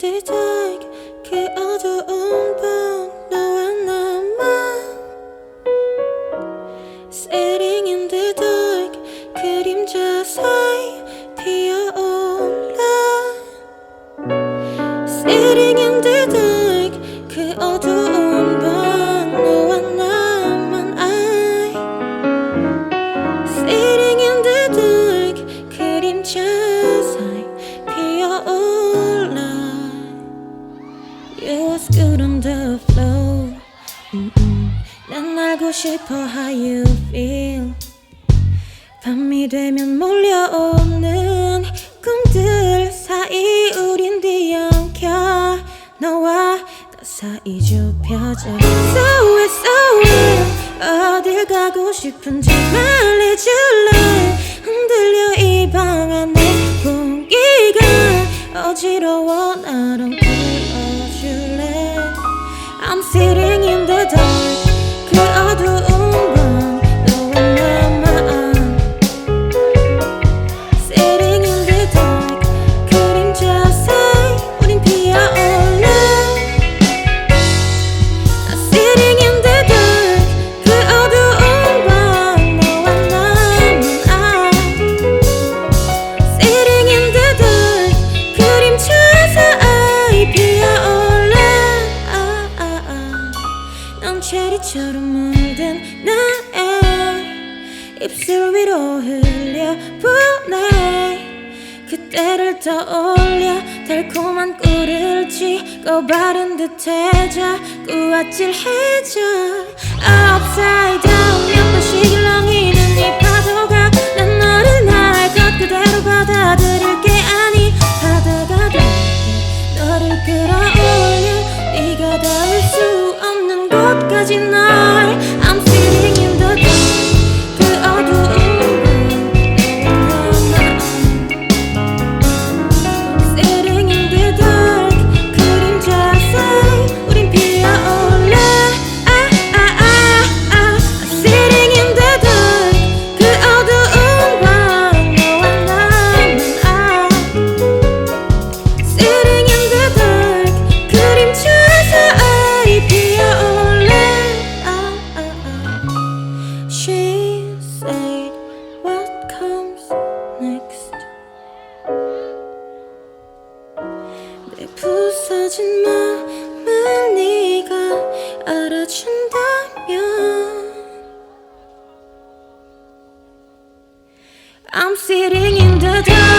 그 어두운 밤 너와 나만 Sitting in the dark 그림자 사이 피어올라 Sitting in the dark 그 어두운 Was good on the floor 음, 음. 난 알고 싶어 how you feel. 밤이 되면 몰려오는 꿈들 사이 우린 뒤엉켜 너와 나 사이 좁혀져. So it so it 어딜 가고 싶은지 말해줄래? 흔들려 이 방 안에 공기가 어지러워 나 sitting in the dark 넌 체리처럼 물든 나의 입술 위로 흘려보내. 그때를 떠올려 달콤한 꿀을 쥐고 바른 듯해 자꾸 아찔해져 Upside down 몇 번씩 일렁이는 이 파도가 난 너를 날것 그대로 받아들일게 부서진 마음을 네가 알아준다면 I'm sitting in the dark